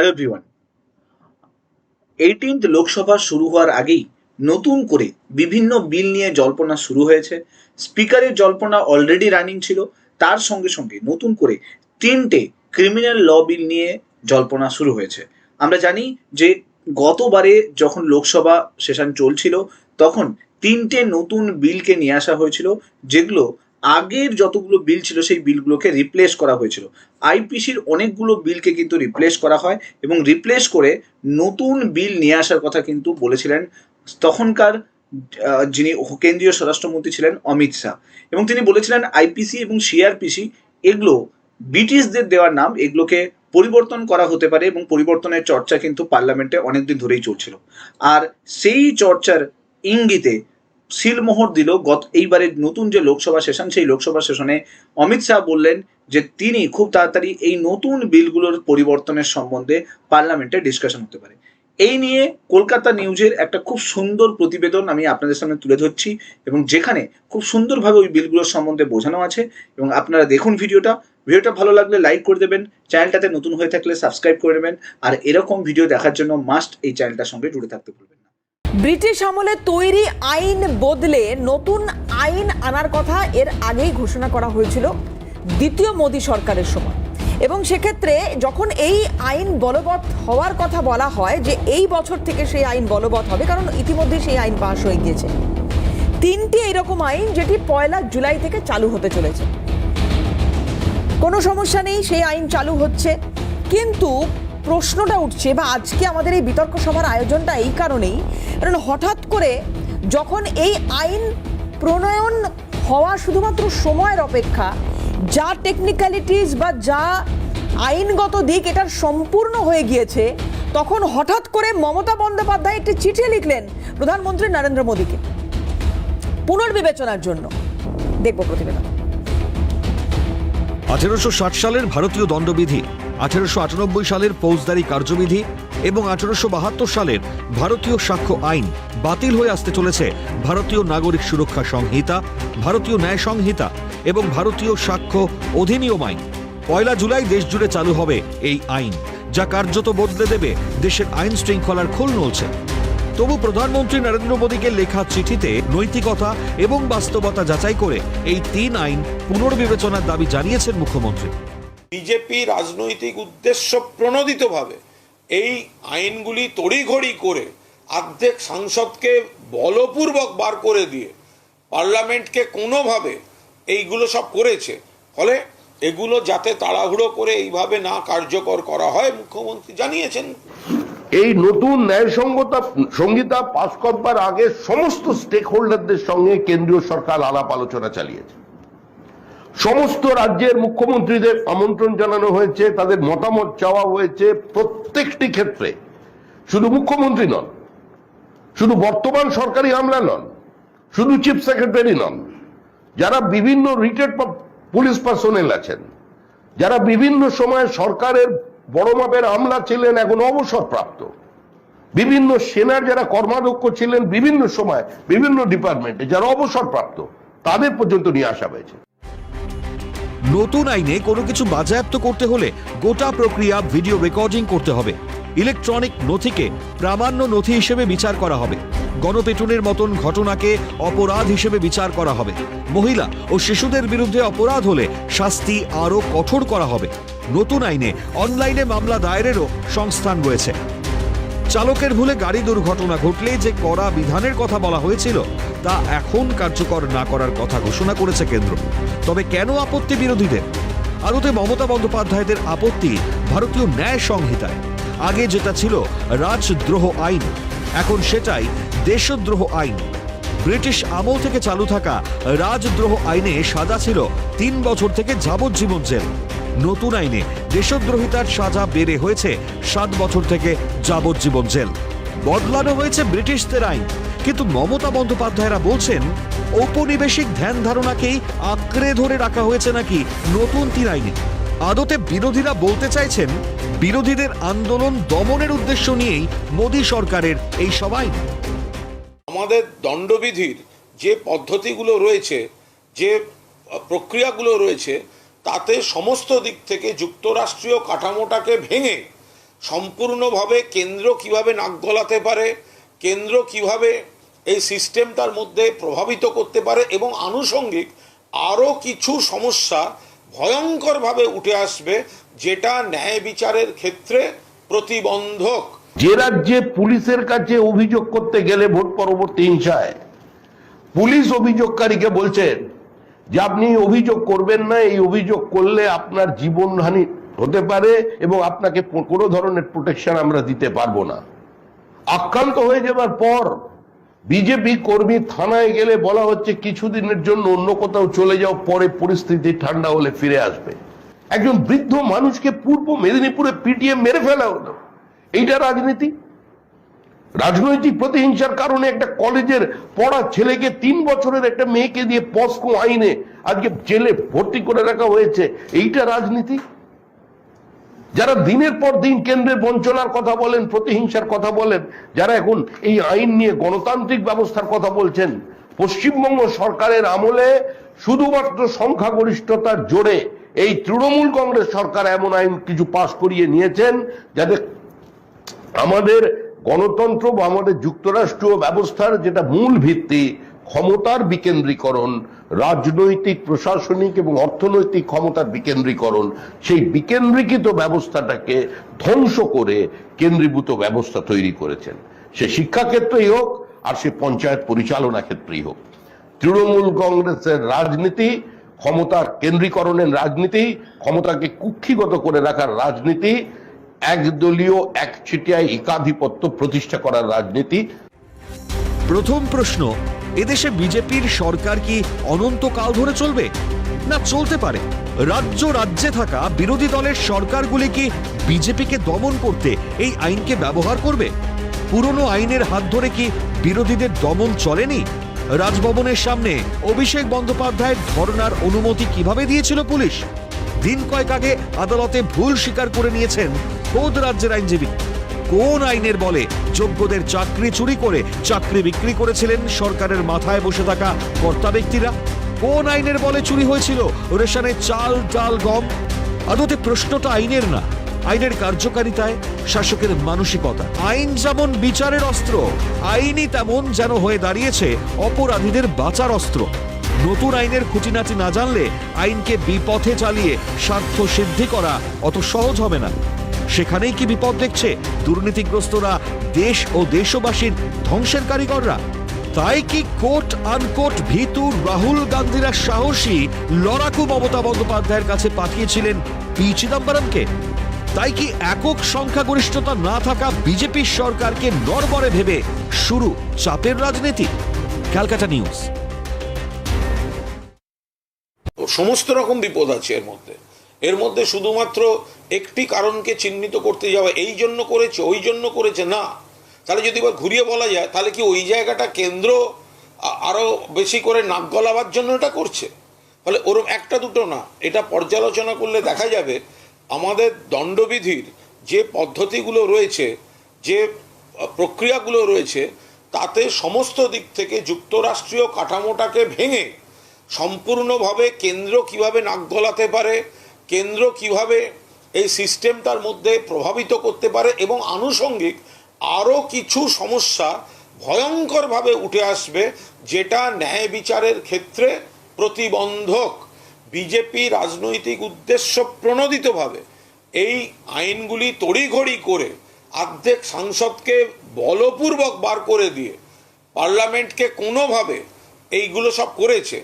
Hello eighteenth Lok Sabha শুরু হওয়ার আগেই নতুন করে বিভিন্ন বিল নিয়ে জল্পনা শুরু হয়েছে। স্পিকারের জল্পনা অলরেডি রানিং ছিল। তার সঙ্গে সঙ্গে নতুন করে তিনটে ক্রিমিনাল ল বিল নিয়ে জল্পনা শুরু হয়েছে। আমরা জানি যে গতবারে যখন লোকসভা সেশন চলছিল, তখন তিনটে নতুন বিলকে নিয়ে আসা হয়েছিল, যেগুলো আগের যতগুলো বিল ছিল সেই বিলগুলোকে রিপ্লেস করা হয়েছিল। আইপিসির অনেকগুলো বিলকে কিন্তু রিপ্লেস করা হয় এবং রিপ্লেস করে নতুন বিল নিয়ে আসার কথা কিন্তু বলেছিলেন তখনকার যিনি কেন্দ্রীয় স্বরাষ্ট্রমন্ত্রী ছিলেন অমিত শাহ। এবং তিনি বলেছিলেন আইপিসি এবং সিআরপিসি এগুলো ব্রিটিশদের দেওয়ার নাম, এগুলোকে পরিবর্তন করা হতে পারে এবং পরিবর্তনের চর্চা কিন্তু পার্লামেন্টে অনেকদিন ধরেই চলছিল। আর সেই চর্চার ইঙ্গিতে সিলমোহর দিল গত এইবারে নতুন যে লোকসভা সেশন, সেই লোকসভা সেশনে অমিত শাহ বললেন যে তিনি খুব তাড়াতাড়ি এই নতুন বিলগুলোর পরিবর্তনের সম্বন্ধে পার্লামেন্টে ডিসকাশন হতে পারে। এই নিয়ে কলকাতা নিউজের একটা খুব সুন্দর প্রতিবেদন আমি আপনাদের সামনে তুলে ধরছি এবং যেখানে খুব সুন্দরভাবে ওই বিলগুলোর সম্বন্ধে বোঝানো আছে এবং আপনারা দেখুন ভিডিওটা। ভিডিওটা ভালো লাগলে লাইক করে দেবেন চ্যানেলটাতে নতুন হয়ে থাকলে সাবস্ক্রাইব করে নেবেন, আর এরকম ভিডিও দেখার জন্য মাস্ট এই চ্যানেলটার সঙ্গে জুড়ে থাকতে ভুলবেন না ব্রিটিশ আমলে তৈরি আইন বদলে নতুন আইন আনার কথা এর আগেই ঘোষণা করা হয়েছিল দ্বিতীয় মোদী সরকারের সময়। এবং সেক্ষেত্রে যখন এই আইন বলবৎ হওয়ার কথা বলা হয় যে এই বছর থেকে সেই আইন বলবৎ হবে, কারণ ইতিমধ্যে সেই আইন পাশ হয়ে গিয়েছে। তিনটি এরকম আইন যেটি পয়লা জুলাই থেকে চালু হতে চলেছে। কোনো সমস্যা নেই, সেই আইন চালু হচ্ছে। কিন্তু প্রশ্নটা উঠছে বা আজকে আমাদের এই বিতর্ক সভার আয়োজনটা এই কারণেই। কারণ হঠাৎ করে যখন এই আইন প্রণয়ন হওয়া শুধুমাত্র সময়ের অপেক্ষা, যা টেকনিক্যালিটিস বা যা আইনগত দিক এটার সম্পূর্ণ হয়ে গিয়েছে, তখন হঠাৎ করে মমতা বন্দ্যোপাধ্যায় একটি চিঠি লিখলেন প্রধানমন্ত্রী নরেন্দ্র মোদীকে। পুনর্বিবেচনার জন্য। দেখব প্রতিবেদন। আঠেরোশো ষাট সালের ভারতীয় দণ্ডবিধি আঠেরোশো সালের ফৌজদারি কার্যবিধি এবং আঠেরোশো সালের ভারতীয় সাক্ষ্য আইন বাতিল হয়ে আসতে চলেছে ভারতীয় নাগরিক সুরক্ষা সংহিতা, ভারতীয় ন্যায় সংহিতা এবং ভারতীয় সাক্ষ্য অধিনিয়ম আইন। পয়লা জুলাই দেশ জুড়ে চালু হবে এই আইন, যা কার্যত বদলে দেবে দেশের আইন শৃঙ্খলার খোল নলছে। তবু প্রধানমন্ত্রী নরেন্দ্র মোদীকে লেখা চিঠিতে নৈতিকতা এবং বাস্তবতা যাচাই করে এই তিন আইন পুনর্বিবেচনার দাবি জানিয়েছেন মুখ্যমন্ত্রী। বিজেপি রাজনৈতিক উদ্দেশ্য প্রণোদিতভাবে এই আইনগুলি তড়িঘড়ি করে অর্ধেক সাংসদকে বলপূর্বক বার করে দিয়ে পার্লামেন্টকে কোনোভাবে এইগুলো সব করেছে। ফলে এগুলো যাতে তাড়াহুড়ো করে এইভাবে না কার্যকর করা হয়, মুখ্যমন্ত্রী জানিয়েছেন। এই নতুন ন্যায়সঙ্গতা সংহিতা পাশ করবার আগে সমস্ত স্টেক হোল্ডারদের সঙ্গে কেন্দ্রীয় সরকার আলাপ আলোচনা চালিয়েছে। সমস্ত রাজ্যের মুখ্যমন্ত্রীদের আমন্ত্রণ জানানো হয়েছে, তাদের মতামত চাওয়া হয়েছে প্রত্যেকটি ক্ষেত্রে। শুধু মুখ্যমন্ত্রী নন, শুধু বর্তমান সরকারি আমলা নন, শুধু চিফ সেক্রেটারি নন, যারা বিভিন্ন রিটেড পুলিশ পার্সোনেল আছেন, যারা বিভিন্ন সময়ে সরকারের বড় মাপের আমলা ছিলেন, এখন অবসরপ্রাপ্ত। বিভিন্ন সেনার যারা কর্মাধ্যক্ষ ছিলেন, বিভিন্ন সময় বিভিন্ন ডিপার্টমেন্টে যারা অবসরপ্রাপ্ত, তাদের পর্যন্ত নিয়ে আসা হয়েছে। নতুন আইনে কোনো কিছু বাজেয়াপ্ত করতে হলে গোটা প্রক্রিয়া ভিডিও রেকর্ডিং করতে হবে। ইলেকট্রনিক নথিকে প্রামাণ্য নথি হিসেবে বিচার করা হবে। গণপেটুনের মতন ঘটনাকে অপরাধ হিসেবে বিচার করা হবে। মহিলা ও শিশুদের বিরুদ্ধে অপরাধ হলে শাস্তি আরও কঠোর করা হবে। নতুন আইনে অনলাইনে মামলা দায়েরেরও সংস্থান রয়েছে। চালকের ভুলে গাড়ি দুর্ঘটনা ঘটলে যে কড়া বিধানের কথা বলা হয়েছিল তা এখন কার্যকর না করার কথা ঘোষণা করেছে কেন্দ্র। তবে কেন আপত্তি বিরোধীদের? আদতে মমতা বন্দ্যোপাধ্যায়দের আপত্তি ভারতীয় ন্যায় সংহিতায়। আগে যেটা ছিল রাজদ্রোহ আইন, এখন সেটাই দেশদ্রোহ আইন। ব্রিটিশ আমল থেকে চালু থাকা রাজদ্রোহ আইনে সাজা ছিল তিন বছর থেকে যাবজ্জীবন জেল। নতুন আইনে দেশদ্রোহিতার সাজা বেড়ে হয়েছে সাত বছর থেকে যাবজ্জীবন জেল। বদলানো হয়েছে ব্রিটিশদের আইন। কিন্তু মমতা বন্দ্যোপাধ্যায়রা বলছেন, ঔপনিবেশিক ধ্যান ধারণাকেই আঁকড়ে ধরে রাখা হয়েছে নাকি নতুন তিন আইনে আদতে বিরোধীরা বলতে চাইছেন, বিরোধীদের আন্দোলন দমনের উদ্দেশ্য নিয়েই মোদী সরকারের এই সবাই আমাদের দণ্ডবিধির যে পদ্ধতিগুলো রয়েছে, যে প্রক্রিয়াগুলো রয়েছে, তাতে সমস্ত দিক থেকে যুক্তরাষ্ট্রীয় কাঠামোটাকে ভেঙে সম্পূর্ণভাবে কেন্দ্র কীভাবে নাক গলাতে পারে, কেন্দ্র কীভাবে এই সিস্টেমটার মধ্যে প্রভাবিত করতে পারে এবং আনুষঙ্গিক আরও কিছু সমস্যা ভয়ঙ্করভাবে উঠে আসবে, যেটা ন্যায় বিচারের ক্ষেত্রে প্রতিবন্ধক। যে রাজ্যে পুলিশের কাছে অভিযোগ করতে গেলে ভোট পরবর্তী হিংসায়, পুলিশ অভিযোগকারীকে বলছেন যে আপনি অভিযোগ করবেন না, এই অভিযোগ করলে আপনার জীবনহানি হতে পারে এবং আপনাকে কোনো ধরনের প্রোটেকশন আমরা দিতে পারব না। আক্রান্ত হয়ে যাবার পর বিজেপি কর্মী থানায় গেলে বলা হচ্ছে কিছুদিনের জন্য অন্য কোথাও চলে যাও, পরে পরিস্থিতি ঠান্ডা হলে ফিরে আসবে। একজন বৃদ্ধ মানুষকে পূর্ব মেদিনীপুরে পিটিয়ে মেরে ফেলা হলো। এইটা রাজনীতি? রাজনৈতিক প্রতিহিংসার কারণে একটা কলেজের পড়া ছেলেকে তিন বছরের একটা মেয়েকে দিয়ে পস্কো আইনে আজকে জেলে ভর্তি করে রাখা হয়েছে। এইটা রাজনীতি? যারা দিনের পর দিন কেন্দ্রের বঞ্চনার কথা বলেন, প্রতিহিংসার কথা বলেন, যারা এখন এই আইন নিয়ে গণতান্ত্রিক ব্যবস্থার কথা বলছেন, পশ্চিমবঙ্গ সরকারের আমলে শুধুমাত্র সংখ্যাগরিষ্ঠতার জোরে এই তৃণমূল কংগ্রেস সরকার এমন আইন কিছু পাশ করিয়ে নিয়েছেন যাতে আমাদের গণতন্ত্র বা আমাদের যুক্তরাষ্ট্রীয় ব্যবস্থার যেটা মূল ভিত্তি, ক্ষমতার বিকেন্দ্রীকরণ রাজনৈতিক, প্রশাসনিক এবং অর্থনৈতিক ক্ষমতার বিকেন্দ্রীকরণ, সেই বিকেন্দ্রীকৃত ব্যবস্থাটাকে ধ্বংস করে কেন্দ্রীভূত ব্যবস্থা তৈরি করেছেন। সে শিক্ষাক্ষেত্রেই হোক আর সে পঞ্চায়েত পরিচালনা ক্ষেত্রেই হোক। তৃণমূল কংগ্রেসের রাজনীতি, ক্ষমতার কেন্দ্রীকরণের রাজনীতি, ক্ষমতাকে কুক্ষিগত করে রাখার রাজনীতি, একদলীয়, একচিটিয়ায় একাধিপত্য প্রতিষ্ঠা করার রাজনীতি। প্রথম প্রশ্ন এদেশে বিজেপির সরকার কি অনন্তকাল ধরে চলবে? না, চলতে পারে। রাজ্য রাজ্যে থাকা বিরোধী দলের সরকারগুলি কি বিজেপিকে দমন করতে এই আইনকে ব্যবহার করবে? পুরনো আইনের হাত ধরে কি বিরোধীদের দমন চলেনি? রাজভবনের সামনে অভিষেক বন্দ্যোপাধ্যায়ের ধর্নার অনুমতি কীভাবে দিয়েছিল পুলিশ? দিন কয়েক আগে আদালতে ভুল স্বীকার করে নিয়েছেন খোদ রাজ্যের আইনজীবী। কোন আইনের বলে যোগ্যদের চাকরি চুরি করে চাকরি বিক্রি করেছিলেন সরকারের মাথায় বসে থাকা কর্তা ব্যক্তিরা? কোন আইনের বলে চুরি হয়েছিল রেশনে চাল, ডাল, গম? আদতে প্রশ্নটা আইনের না, আইনের কার্যকারিতায়, শাসকের মানসিকতা। আইন যেমন বিচারের অস্ত্র, আইনই তেমন যেন হয়ে দাঁড়িয়েছে অপরাধীদের বাঁচার অস্ত্র। নতুন আইনের খুঁটিনাটি না জানলে আইনকে বিপথে চালিয়ে স্বার্থ সিদ্ধি করা অত সহজ হবে না। সেখানেই কি বিপদ দেখছে? দুর্নীতিগ্রস্তরা দেশ ও দেশবাসীর ধ্বংসের কারিগররা। তাই কি কোট আনকোট ভীতু রাহুল গান্ধীরা সাহসী লড়াকু মমতা বন্দ্যোপাধ্যায়ের কাছে পাঠিয়েছিলেন পি চিদম্বরমকে? তাই কি একক সংখ্যাগরিষ্ঠতা না থাকা বিজেপির সরকারকে নড়বড়ে ভেবে শুরু চাপের রাজনীতি? ক্যালকাটা নিউজ। সমস্ত রকম বিপদ আছে এর মধ্যে। এর মধ্যে শুধুমাত্র একটি কারণকে চিহ্নিত করতে যাওয়া এই জন্য করেছে, ওই জন্য করেছে, না। তাহলে যদি এবার ঘুরিয়ে বলা যায়, তাহলে কি ওই জায়গাটা কেন্দ্র আরও বেশি করে নাক গলাবার জন্য এটা করছে? ফলে ওরম একটা দুটো না। এটা পর্যালোচনা করলে দেখা যাবে, আমাদের দণ্ডবিধির যে পদ্ধতিগুলো রয়েছে, যে প্রক্রিয়াগুলো রয়েছে, তাতে সমস্ত দিক থেকে যুক্তরাষ্ট্রীয় কাঠামোটাকে ভেঙে সম্পূর্ণভাবে কেন্দ্র কীভাবে নাক গলাতে পারে, কেন্দ্র কীভাবে এই সিস্টেমটার মধ্যে প্রভাবিত করতে পারে এবং আনুষঙ্গিক আরও কিছু সমস্যা ভয়ঙ্করভাবে উঠে আসবে, যেটা ন্যায় বিচারের ক্ষেত্রে প্রতিবন্ধক। বিজেপি রাজনৈতিক উদ্দেশ্য প্রণোদিতভাবে এই আইনগুলি তড়িঘড়ি করে অর্ধেক সাংসদকে বলপূর্বক বার করে দিয়ে পার্লামেন্টকে কোনোভাবে এইগুলো সব করেছে।